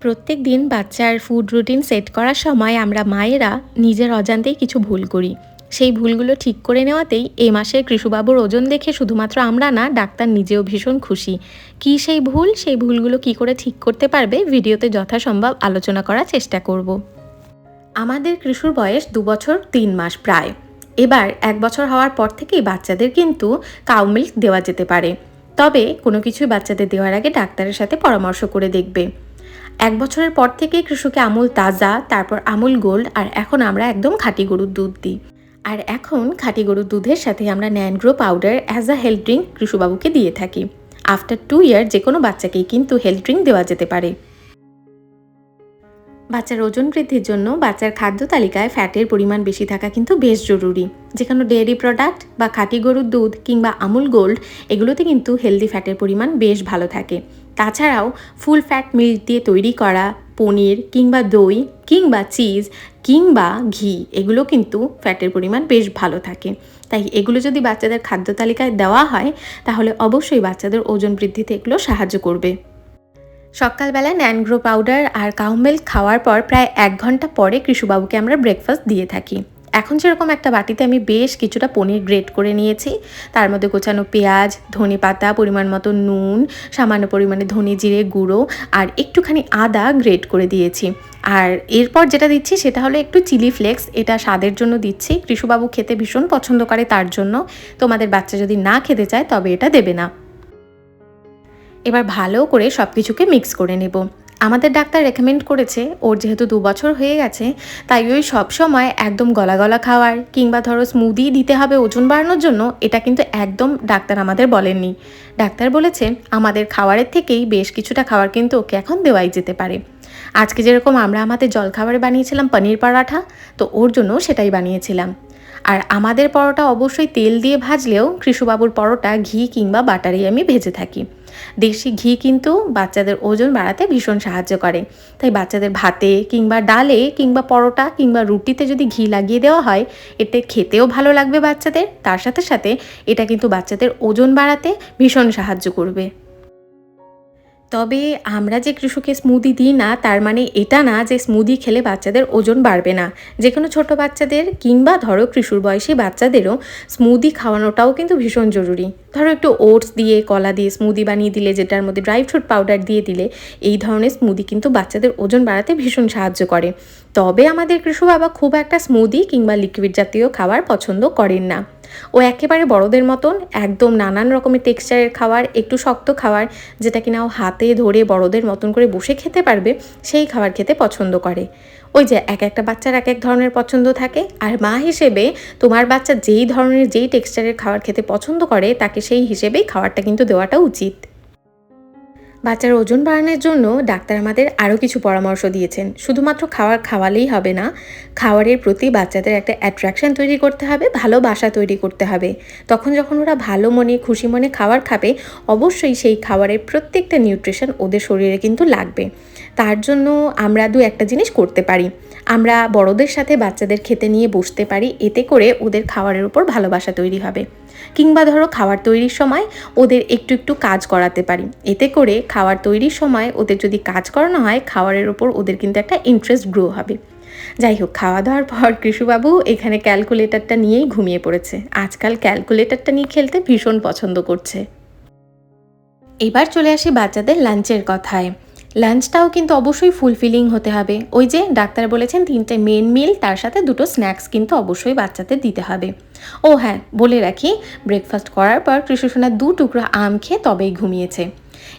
প্রত্যেক দিন বাচ্চার ফুড রুটিন সেট করার সময় আমরা মায়েরা নিজের অজান্তেই কিছু ভুল করি। সেই ভুলগুলো ঠিক করে নেওয়াতেই এই মাসে কৃষুবাবুর ওজন দেখে শুধুমাত্র আমরা না, ডাক্তার নিজেও ভীষণ খুশি। কী সেই ভুল, সেই ভুলগুলো কি করে ঠিক করতে পারবে ভিডিওতে যথাসম্ভব আলোচনা করার চেষ্টা করব। আমাদের কৃষুর বয়স দু বছর তিন মাস প্রায়। এবার এক বছর হওয়ার পর থেকেই বাচ্চাদের কিন্তু কাউ মিল্ক দেওয়া যেতে পারে। তবে কোনো কিছুই বাচ্চাদের দেওয়ার আগে ডাক্তারের সাথে পরামর্শ করে দেখবে। এক বছরের পর থেকে কৃষকে আমুল তাজা, তারপর আমুল গোল্ড, আর এখন আমরা একদম খাঁটি গরুর দুধ দিই। আর এখন খাঁটি গরুর দুধের সাথে আমরা Nangrow powder as a health drink কৃষুবাবুকে দিয়ে থাকি। আফটার টু ইয়ার যে কোনো বাচ্চাকেই কিন্তু হেলথ ড্রিঙ্ক দেওয়া যেতে পারে। বাচ্চার ওজন বৃদ্ধির জন্য বাচ্চার খাদ্য তালিকায় ফ্যাটের পরিমাণ বেশি থাকা কিন্তু বেশ জরুরি। যে কোনো ডেয়ারি প্রোডাক্ট বা খাঁটি গরুর দুধ কিংবা আমুল গোল্ড, এগুলোতে কিন্তু হেলদি ফ্যাটের পরিমাণ বেশ ভালো থাকে। তাছাড়াও ফুল ফ্যাট মিল্ক দিয়ে তৈরি করা পনির কিংবা দই কিংবা চিজ কিংবা ঘি, এগুলো কিন্তু ফ্যাটের পরিমাণ বেশ ভালো থাকে। তাই এগুলো যদি বাচ্চাদের খাদ্য তালিকায় দেওয়া হয়, তাহলে অবশ্যই বাচ্চাদের ওজন বৃদ্ধিতে এগুলো সাহায্য করবে। সকালবেলা ন্যানগ্রো পাউডার আর কাউ মিল্ক খাওয়ার পর প্রায় এক ঘণ্টা পরে কৃষুবাবুকে আমরা ব্রেকফাস্ট দিয়ে থাকি। এখন যেরকম একটা বাটিতে আমি বেশ কিছুটা পনির গ্রেট করে নিয়েছি। তার মধ্যে গোছানো পেঁয়াজ ধনে পাতা পরিমাণ মতো নুন, সামান্য পরিমাণে ধনে জিরে গুঁড়ো আর একটুখানি আদা গ্রেট করে দিয়েছি। আর এরপর যেটা দিচ্ছি সেটা হলো একটু চিলি ফ্লেক্স। এটা স্বাদের জন্য দিচ্ছি। কৃষুবাবু খেতে ভীষণ পছন্দ করে তার জন্য। তোমাদের বাচ্চা যদি না খেতে চায় তবে এটা দেবে না। এবার ভালো করে সব কিছুকে মিক্স করে নেব। আমাদের ডাক্তার রেকমেন্ড করেছে, ওর যেহেতু দু বছর হয়ে গেছে, তাই ওই সব সময় একদম গলা গলা খাওয়ার কিংবা ধরো স্মুদি দিতে হবে ওজন বাড়ানোর জন্য, এটা কিন্তু একদম ডাক্তার আমাদের বলেননি। ডাক্তার বলেছে, আমাদের খাবারের থেকেই বেশ কিছুটা খাবার কিন্তু ওকে এখন দেওয়াই যেতে পারে। আজকে যেরকম আমরা আমাদের জলখাবারে বানিয়েছিলাম পনির পরাঠা তো ওর জন্য সেটাই বানিয়েছিলাম। আর আমাদের পরোটা অবশ্যই তেল দিয়ে ভাজলেও কৃষুবাবুর পরোটা, ঘি কিংবা বাটারেই আমি ভেজে থাকি। দেশি ঘি কিন্তু বাচ্চাদের ওজন বাড়াতে ভীষণ সাহায্য করে। তাই বাচ্চাদের ভাতে কিংবা ডালে কিংবা পরোটা কিংবা রুটিতে যদি ঘি লাগিয়ে দেওয়া হয়, এতে খেতেও ভালো লাগবে বাচ্চাদের। তার সাথে সাথে এটা কিন্তু বাচ্চাদের ওজন বাড়াতে ভীষণ সাহায্য করবে। তবে আমরা যে কৃষকে স্মুদি দিই না, তার মানে এটা না যে স্মুদি খেলে বাচ্চাদের ওজন বাড়বে না। যে কোনো ছোটো বাচ্চাদের কিংবা ধরো কৃষুর বয়সী বাচ্চাদেরও স্মুদি খাওয়ানোটাও কিন্তু ভীষণ জরুরি। ধরো একটু ওটস দিয়ে, কলা দিয়ে স্মুদি বানিয়ে দিলে, যেটার মধ্যে ড্রাই ফ্রুট পাউডার দিয়ে দিলে, এই ধরনের স্মুদি কিন্তু বাচ্চাদের ওজন বাড়াতে ভীষণ সাহায্য করে। তবে আমাদের কৃষু বাবা খুব একটা স্মুদি কিংবা লিকুইড জাতীয় খাবার পছন্দ করেন না। ও একেবারে বড়দের মতন, একদম নানান রকমের টেক্সচারের খাবার, একটু শক্ত খাবার, যেটা কিনা ও হাতে ধরে বড়দের মতন করে বসে খেতে পারবে, সেই খাবার খেতে পছন্দ করে। ওই যে এক একটা বাচ্চার এক এক ধরনের পছন্দ থাকে, আর মা হিসেবে তোমার বাচ্চা যেই ধরনের, যেই টেক্সচারের খাবার খেতে পছন্দ করে, তাকে সেই হিসেবেই খাবারটা কিন্তু দেওয়াটা উচিত। বাচ্চার ওজন বাড়ানোর জন্য ডাক্তার আমাদের আরও কিছু পরামর্শ দিয়েছেন। শুধুমাত্র খাবার খাওয়ালেই হবে না, খাওয়ারের প্রতি বাচ্চাদের একটা অ্যাট্রাকশান তৈরি করতে হবে ভালোবাসা তৈরি করতে হবে। তখন যখন ওরা ভালো মনে, খুশি মনে খাবার খাবে, অবশ্যই সেই খাবারের প্রত্যেকটা নিউট্রিশন ওদের শরীরে কিন্তু লাগবে। তার জন্য আমরা দু একটা জিনিস করতে পারি। আমরা বড়দের সাথে বাচ্চাদের খেতে নিয়ে বসতে পারি, এতে করে ওদের খাবারের উপর ভালোবাসা তৈরি হবে। কিংবা ধরো খাবার তৈরির সময় ওদের একটু একটু কাজ করাতে পারি। এতে করে খাবার তৈরির সময় ওদের যদি কাজ করানো হয়, খাবারের ওপর ওদের কিন্তু একটা ইন্টারেস্ট গ্রো হবে। যাই হোক খাওয়া দাওয়ার পর কৃষুবাবু এখানে ক্যালকুলেটারটা নিয়েই ঘুমিয়ে পড়েছে। আজকাল ক্যালকুলেটারটা নিয়ে খেলতে ভীষণ পছন্দ করছে। এবার চলে আসি বাচ্চাদের লাঞ্চের কথায়। লাঞ্চটাও কিন্তু অবশ্যই ফুলফিলিং হতে হবে। ওই যে ডাক্তার বলেছেন, তিনটে মেন মিল তার সাথে দুটো স্ন্যাক্স কিন্তু অবশ্যই বাচ্চাদের দিতে হবে। ও হ্যাঁ বলে রাখি ব্রেকফাস্ট করার পর কৃষ্ণসোনা দু টুকরো আম খেয়ে তবেই ঘুমিয়েছে।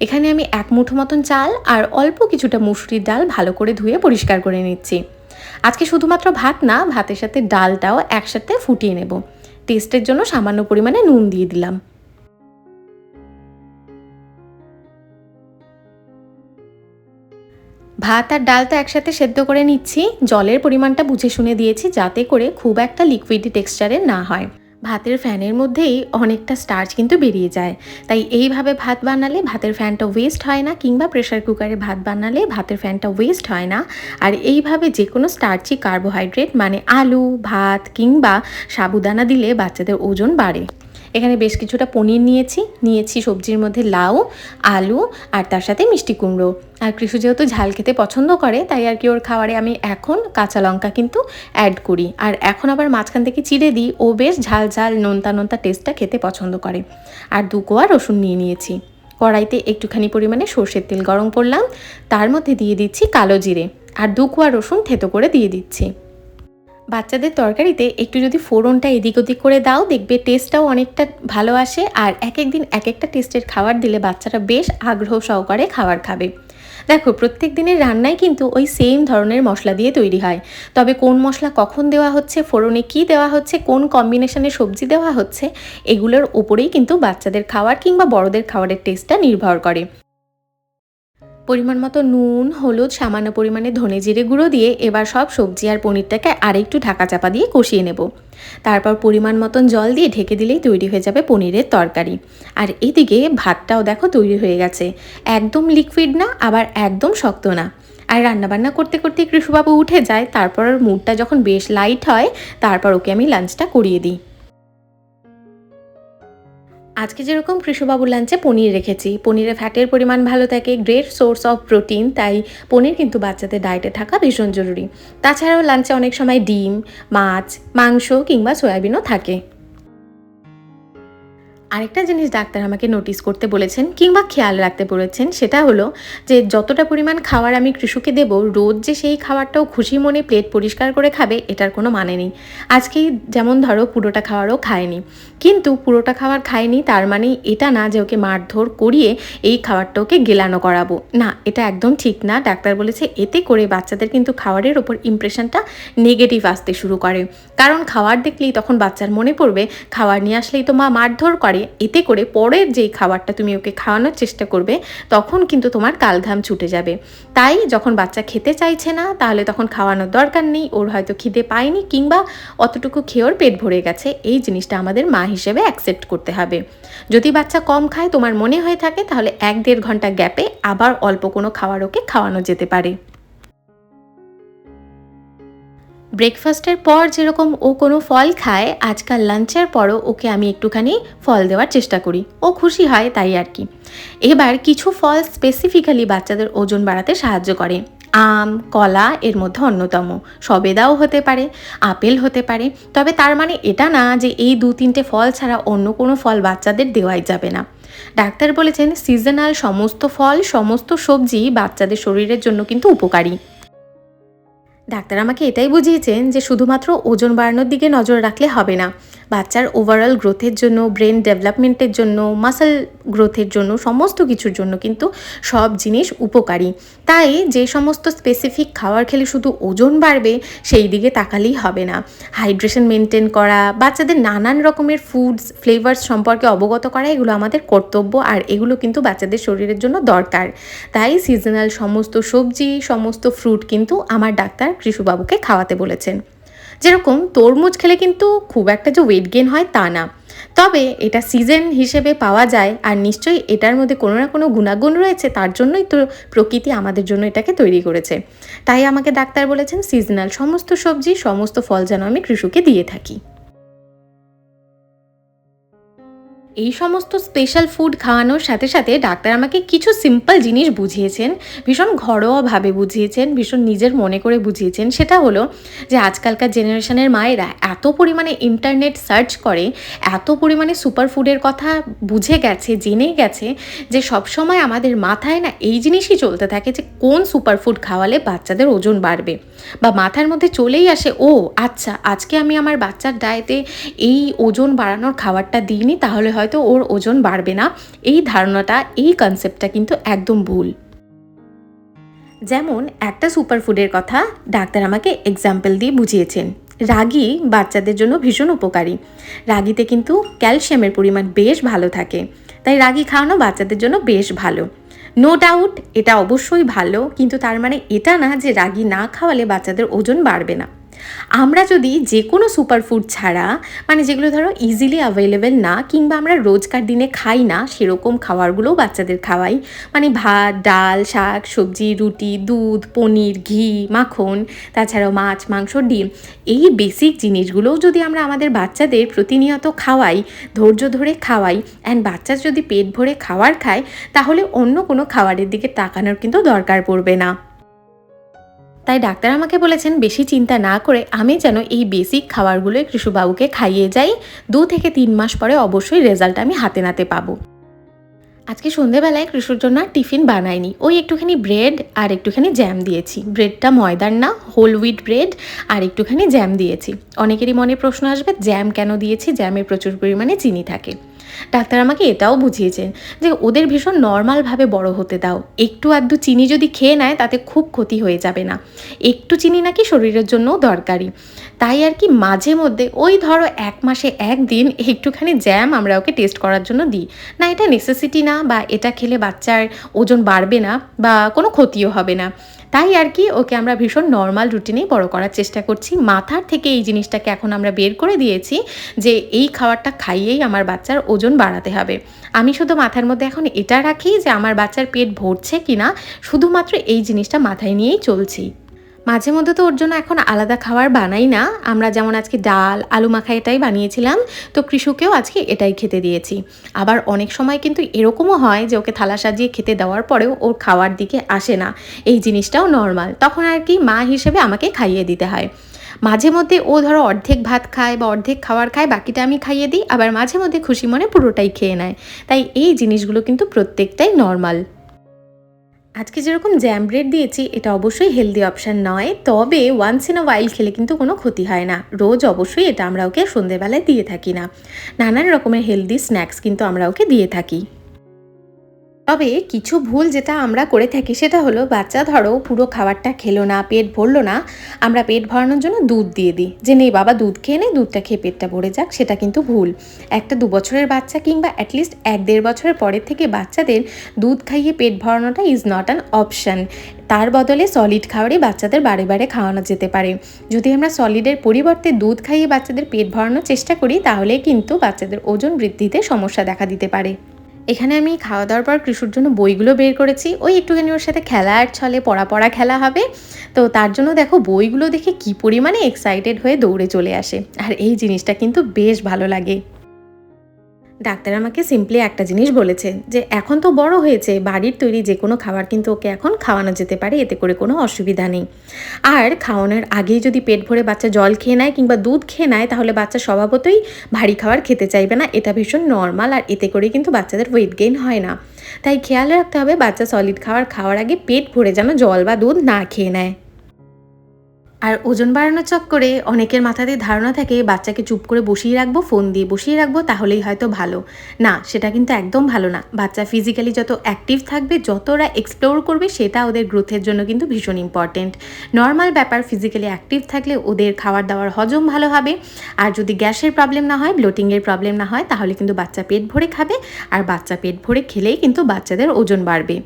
এখানে আমি এক মুঠো মতন চাল আর অল্প কিছুটা মুসুরির ডাল ভালো করে ধুয়ে পরিষ্কার করে নিচ্ছি। আজকে শুধুমাত্র ভাত না, ভাতের সাথে ডালটাও একসাথে ফুটিয়ে নেব। টেস্টের জন্য সামান্য পরিমাণে নুন দিয়ে দিলাম। ভাত আর ডাল তো একসাথে সেদ্ধ করে নিচ্ছি। জলের পরিমাণটা বুঝে শুনে দিয়েছি যাতে করে খুব একটা লিকুইড টেক্সচারের না হয়। ভাতের ফ্যানের মধ্যেই অনেকটা স্টার্চ কিন্তু বেরিয়ে যায়। তাই এইভাবে ভাত বানালে ভাতের ফ্যানটা ওয়েস্ট হয় না কিংবা প্রেশার কুকারে ভাত বানালে ভাতের ফ্যানটা ওয়েস্ট হয় না। আর এইভাবে যে কোনো স্টার্চি কার্বোহাইড্রেট মানে আলু, ভাত কিংবা সাবুদানা দিলে বাচ্চাদের ওজন বাড়ে। এখানে বেশ কিছুটা পনির নিয়েছি। নিয়েছি সবজির মধ্যে লাউ, আলু আর তার সাথে মিষ্টি কুমড়ো। আর কৃষু যেহেতু ঝাল খেতে পছন্দ করে, তাই আর কি ওর খাবারে আমি এখন কাঁচা লঙ্কা কিন্তু অ্যাড করি। আর এখন আবার মাঝখান থেকে চিড়ে দিই, ও বেশ ঝাল ঝাল নোনতা নোনতা টেস্টটা খেতে পছন্দ করে। আর দু কোয়া রসুন নিয়ে নিয়েছি। কড়াইতে একটুখানি পরিমাণে সর্ষের তেল গরম করলাম। তার মধ্যে দিয়ে দিচ্ছি কালো জিরে। আর দু কোয়া রসুন থেতো করে দিয়ে দিচ্ছি। বাচ্চাদের তরকারিতে একটু যদি ফোড়নটা এদিক ওদিক করে দাও, দেখবে টেস্টটাও অনেকটা ভালো আসে। আর এক এক দিন এক একটা টেস্টের খাবার দিলে বাচ্চারা বেশ আগ্রহ সহকারে খাবার খাবে। দেখো, প্রত্যেক দিনের রান্নাই কিন্তু ওই সেম ধরনের মশলা দিয়ে তৈরি হয়। তবে কোন মশলা কখন দেওয়া হচ্ছে, ফোড়নে কি দেওয়া হচ্ছে, কোন কম্বিনেশনে সবজি দেওয়া হচ্ছে, এগুলোর ওপরেই কিন্তু বাচ্চাদের খাওয়ার কিংবা বড়দের খাওয়ারের টেস্টটা নির্ভর করে। পরিমাণ মতো নুন, হলুদ, সামান্য পরিমাণে ধনে জিরে গুঁড়ো দিয়ে এবার সব সবজি আর পনিরটাকে আরেকটু ঢাকা চাপা দিয়ে কষিয়ে নেব। তারপর পরিমাণ মতন জল দিয়ে ঢেকে দিলেই তৈরি হয়ে যাবে পনিরের তরকারি। আর এদিকে ভাতটাও দেখো তৈরি হয়ে গেছে। একদম লিকুইড না, আবার একদম শক্ত না। আর রান্নাবান্না করতে করতে কৃষুবাবু উঠে যায়, তারপর মুডটা যখন বেশ লাইট হয়, তারপর ওকে আমি লাঞ্চটা করিয়ে দিই। আজকে যেরকম কৃষবাবুর লাঞ্চে পনির রেখেছি। পনিরে ফ্যাটের পরিমাণ ভালো থাকে গ্রেট সোর্স অফ প্রোটিন তাই পনির কিন্তু বাচ্চাদের ডায়েটে থাকা ভীষণ জরুরি। তাছাড়াও লাঞ্চে অনেক সময় ডিম, মাছ, মাংস কিংবা সয়াবিনও থাকে। আরেকটা জিনিস ডাক্তার আমাকে নোটিস করতে বলেছেন কিংবা খেয়াল রাখতে বলেছেন, সেটা হলো যে যতটা পরিমাণ খাবার আমি কৃষুকে দেব, রোজ যে সেই খাবারটাও খুশি মনে প্লেট পরিষ্কার করে খাবে, এটার কোনো মানে নেই। আজকেই যেমন ধরো পুরোটা খাবারও খায়নি, কিন্তু পুরোটা খাবার খায়নি, তার মানে এটা না যে ওকে মারধর করিয়ে এই খাবারটা ওকে গেলানো করাবো। না, এটা একদম ঠিক না। ডাক্তার বলেছে এতে করে বাচ্চাদের কিন্তু খাবারের ওপর ইমপ্রেশনটা নেগেটিভ আসতে শুরু করে। কারণ খাবার দেখলেই তখন বাচ্চার মনে পড়বে, খাবার নিয়ে আসলেই তো মা মারধর করে। এতে করে পরের যেই খাবারটা তুমি ওকে খাওয়ানোর চেষ্টা করবে, তখন কিন্তু তোমার কালঘাম ছুটে যাবে। তাই যখন বাচ্চা খেতে চাইছে না, তাহলে তখন খাওয়ানোর দরকার নেই, ওর হয়তো খিদে পায়নি কিংবা অতটুকু খেয়ে ওর পেট ভরে গেছে, এই জিনিসটা আমাদের মা হিসেবে অ্যাকসেপ্ট করতে হবে। যদি বাচ্চা কম খায়, তোমার মনে হয়ে থাকে, তাহলে এক দেড় ঘণ্টা গ্যাপে আবার অল্প কোনো খাবার ওকে খাওয়ানো যেতে পারে। ব্রেকফাস্টের পর যেরকম ও কোনো ফল খায়, আজকাল লাঞ্চের পরও ওকে আমি একটুখানি ফল দেওয়ার চেষ্টা করি। ও খুশি হয় তাই আর কি। এবার কিছু ফল স্পেসিফিক্যালি বাচ্চাদের ওজন বাড়াতে সাহায্য করে। আম, কলা এর মধ্যে অন্যতম। সবেদাও হতে পারে, আপেল হতে পারে। তবে তার মানে এটা না যে এই দু তিনটে ফল ছাড়া অন্য কোনো ফল বাচ্চাদের দেওয়াই যাবে না। ডাক্তার বলেছেন সিজনাল সমস্ত ফল, সমস্ত সবজি বাচ্চাদের শরীরের জন্য কিন্তু উপকারী। ডাক্তার আমাকে এটাই বুঝিয়েছেন যে শুধুমাত্র ওজন বাড়ানোর দিকে নজর রাখলে হবে না। বাচ্চার ওভারঅল গ্রোথের জন্য ব্রেন ডেভেলপমেন্টের জন্য মাসেল গ্রোথের জন্য, সমস্ত কিছুর জন্য কিন্তু সব জিনিস উপকারী। তাই যে সমস্ত স্পেসিফিক খাবার খেলে শুধু ওজন বাড়বে, সেই দিকে তাকালেই হবে না। হাইড্রেশন মেনটেন করা, বাচ্চাদের নানান রকমের ফুডস ফ্লেভার্স সম্পর্কে অবগত করা, এগুলো আমাদের কর্তব্য আর এগুলো কিন্তু বাচ্চাদের শরীরের জন্য দরকার। তাই সিজনাল সমস্ত সবজি, সমস্ত ফ্রুট কিন্তু আমার ডাক্তার কৃষুবাবুকে খাওয়াতে বলেছেন। যেরকম তরমুজ খেলে কিন্তু খুব একটা যে ওয়েট গেন হয় তা না। তবে এটা সিজন হিসেবে পাওয়া যায় আর নিশ্চয়ই এটার মধ্যে কোনো না কোনো গুণাগুণ রয়েছে, তার জন্যই তো প্রকৃতি আমাদের জন্য এটাকে তৈরি করেছে। তাই আমাকে ডাক্তার বলেছেন সিজনাল সমস্ত সবজি, সমস্ত ফল যেন আমি কৃষককে দিয়ে থাকি। এই সমস্ত স্পেশাল ফুড খাওয়ানোর সাথে সাথে ডাক্তার আমাকে কিছু সিম্পল জিনিস বুঝিয়েছেন, ভীষণ ঘরোয়াভাবে বুঝিয়েছেন, ভীষণ নিজের মনে করে বুঝিয়েছেন। সেটা হলো যে আজকালকার জেনারেশনের মায়েরা এত পরিমাণে ইন্টারনেট সার্চ করে, এত পরিমাণে সুপার ফুডের কথা বুঝে গেছে, জেনে গেছে যে সবসময় আমাদের মাথায় না এই জিনিসই চলতে থাকে যে কোন সুপার ফুড খাওয়ালে বাচ্চাদের ওজন বাড়বে বা মাথার মধ্যে চলেই আসে, ও আচ্ছা আজকে আমি আমার বাচ্চার ডায়েটে এই ওজন বাড়ানোর খাবারটা দিইনি, তাহলে হয়তো ওর ওজন বাড়বে না। এই ধারণাটা, এই কনসেপ্টটা কিন্তু একদম ভুল। যেমন একটা সুপার ফুডের কথা ডাক্তার আমাকে এক্সাম্পল দিয়ে বুঝিয়েছেন। রাগি বাচ্চাদের জন্য ভীষণ উপকারী। রাগিতে কিন্তু ক্যালসিয়ামের পরিমাণ বেশ ভালো থাকে। তাই রাগি খাওয়ানো বাচ্চাদের জন্য বেশ ভালো। নো ডাউট এটা অবশ্যই ভালো, কিন্তু তার মানে এটা না যে রাগি না খাওয়ালে বাচ্চাদের ওজন বাড়বে না। আমরা যদি যে কোনো সুপারফুড ছাড়া মানে যেগুলো ধরো ইজিলি অ্যাভেলেবেল না, কিংবা আমরা রোজকার দিনে খাই না, সেরকম খাবারগুলোও বাচ্চাদের খাওয়াই। মানে ভাত, ডাল, শাক, সবজি, রুটি, দুধ, পনির, ঘি, মাখন, তাছাড়াও মাছ, মাংস, ডিম। এই বেসিক জিনিসগুলোও যদি আমরা আমাদের বাচ্চাদের প্রতিনিয়ত খাওয়াই, ধৈর্য ধরে খাওয়াই অ্যান্ড বাচ্চা যদি পেট ভরে খাওয়ার খায়, তাহলে অন্য কোনো খাবারের দিকে তাকানোর কিন্তু দরকার পড়বে না। তাই ডাক্তার আমাকে বলেছেন, বেশি চিন্তা না করে আমি যেন এই বেসিক খাবারগুলোই কৃষুবাবুকে খাইয়ে যাই। দু থেকে তিন মাস পরে অবশ্যই রেজাল্ট আমি হাতে নাতে পাবো। আজকে সন্ধেবেলায় কৃষুর জন্য আর টিফিন বানাইনি। ওই একটুখানি ব্রেড আর একটুখানি জ্যাম দিয়েছি। ব্রেডটা ময়দার না হোল হুইট ব্রেড আর একটুখানি জ্যাম দিয়েছি। অনেকেরই মনে প্রশ্ন আসবে জ্যাম কেন দিয়েছি? জ্যামে প্রচুর পরিমাণে চিনি থাকে। ডাক্তার আমাকে এটাও বুঝিয়েছেন যে ওদের ভীষণ নর্মালভাবে বড় হতে দাও। একটু আধটু চিনি যদি খেয়ে নেয়, তাতে খুব ক্ষতি হয়ে যাবে না। একটু চিনি নাকি শরীরের জন্যও দরকারি। তাই আর কি মাঝে মধ্যে ওই ধরো এক মাসে একদিন একটুখানি জ্যাম আমরা ওকে টেস্ট করার জন্য দিই। না, এটা নেসেসিটি না বা এটা খেলে বাচ্চার ওজন বাড়বে না বা কোনো ক্ষতিও হবে না। তাই আর কি ওকে আমরা ভীষণ নর্মাল রুটিনেই বড় করার চেষ্টা করছি। মাথার থেকে এই জিনিসটাকে এখন আমরা বের করে দিয়েছি যে এই খাবারটা খাইয়েই আমার বাচ্চার ওজন বাড়াতে হবে। আমি শুধু মাথার মধ্যে এখন এটা রাখি যে আমার বাচ্চার পেট ভরছে কিনা, শুধুমাত্র এই জিনিসটা মাথায় নিয়েই চলছি। মাঝে মধ্যে তো ওর জন্য এখন আলাদা খাবার বানাই না। আমরা যেমন আজকে ডাল, আলু মাখা এটাই বানিয়েছিলাম। তো কৃষকেও আজকে এটাই খেতে দিয়েছি। আবার অনেক সময় কিন্তু এরকমও হয় যে ওকে থালা সাজিয়ে খেতে দেওয়ার পরেও ওর খাওয়ার দিকে আসে না। এই জিনিসটাও নর্মাল। তখন আর কি মা হিসেবে আমাকে খাইয়ে দিতে হয়। মাঝে মধ্যে ও ধরো অর্ধেক ভাত খায় বা অর্ধেক খাবার খায়, বাকিটা আমি খাইয়ে দিই। আবার মাঝে মধ্যে খুশি মনে পুরোটাই খেয়ে নেয়। তাই এই জিনিসগুলো কিন্তু প্রত্যেকটাই নর্মাল। আজকে যেরকম জ্যাম ব্রেড দিয়েছি, এটা অবশ্যই হেলদি অপশান নয়। তবে ওয়ান্স ইন আ ওয়াইল খেলে কিন্তু কোনো ক্ষতি হয় না। রোজ অবশ্যই এটা আমরা ওকে সন্ধেবেলায় দিয়ে থাকি না। নানান রকমের হেলদি স্ন্যাক্স কিন্তু আমরা ওকে দিয়ে থাকি। তবে কিছু ভুল যেটা আমরা করে থাকি সেটা হলো, বাচ্চা ধরো পুরো খাবারটা খেলো না, পেট ভরলো না, আমরা পেট ভরানোর জন্য দুধ দিয়ে দিই। যে নেই বাবা দুধ খেয়ে নেই দুধটা খেয়ে পেটটা ভরে যাক, সেটা কিন্তু ভুল। একটা দু বছরের বাচ্চা কিংবা অ্যাটলিস্ট এক দেড় বছরের পরের থেকে বাচ্চাদের দুধ খাইয়ে পেট ভরানোটা ইজ নট অ্যান অপশান তার বদলে সলিড খাবারই বাচ্চাদের বারে বারে খাওয়ানো যেতে পারে। যদি আমরা সলিডের পরিবর্তে দুধ খাইয়ে বাচ্চাদের পেট ভরানোর চেষ্টা করি, তাহলে কিন্তু বাচ্চাদের ওজন বৃদ্ধিতে সমস্যা দেখা দিতে পারে। এখানে আমি খাওয়া দাওয়ার পর কৃষুর জন্য বইগুলো বের করেছি। ওই একটুখানি ওর সাথে খেলা আর ছলে পড়া পড়া খেলা হবে। তো তার জন্য দেখো বইগুলো দেখে কি পরিমাণে এক্সাইটেড হয়ে দৌড়ে চলে আসে। আর এই জিনিসটা কিন্তু বেশ ভালো লাগে। ডাক্তার আমাকে সিম্পলি একটা জিনিস বলেছে যে, এখন তো বড় হয়েছে, বাড়ির তৈরি যে কোনো খাবার কিন্তু ওকে এখন খাওয়ানো যেতে পারে, এতে করে কোনো অসুবিধা নেই। আর খাওয়ানোর আগেই যদি পেট ভরে বাচ্চা জল খেয়ে নেয় কিংবা দুধ খেয়ে নেয়, তাহলে বাচ্চা স্বভাবতই ভারী খাবার খেতে চাইবে না। এটা ভীষণ নর্মাল আর এতে করে কিন্তু বাচ্চাদের ওয়েট গেইন হয় না। তাই খেয়াল রাখতে হবে বাচ্চা সলিড খাবার খাওয়ার আগে পেট ভরে যেন জল বা দুধ না খেয়ে নেয়। আর ওজন বাড়ানোর চক্করে অনেকের মাথাতে ধারণা থাকে, বাচ্চাকে চুপ করে বসিয়ে রাখব, ফোন দিয়ে বসিয়ে রাখব, তাহলেই হয়তো ভালো। না, সেটা কিন্তু একদম ভালো না। বাচ্চা ফিজিক্যালি যত অ্যাক্টিভ থাকবে যত ওরা এক্সপ্লোর করবে, সেটা ওদের গ্রোথের জন্য কিন্তু ভীষণ ইম্পর্টেন্ট নর্মাল ব্যাপার ফিজিক্যালি অ্যাক্টিভ থাকলে ওদের খাবার দাবার হজম ভালো হবে। আর যদি গ্যাসের প্রবলেম না হয় ব্লোটিংয়ের প্রবলেম না হয়, তাহলে কিন্তু বাচ্চা পেট ভরে খাবে। আর বাচ্চা পেট ভরে খেলেই কিন্তু বাচ্চাদের ওজন বাড়বে।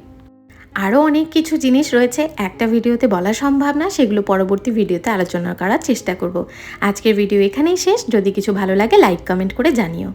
আরও অনেক কিছু জিনিস রয়েছে। একটা ভিডিওতে বলা সম্ভব না, সেগুলো পরবর্তী ভিডিওতে আলোচনা করার চেষ্টা করব। আজকের ভিডিও এখানেই শেষ। যদি কিছু ভালো লাগে, লাইক, কমেন্ট করে জানিও।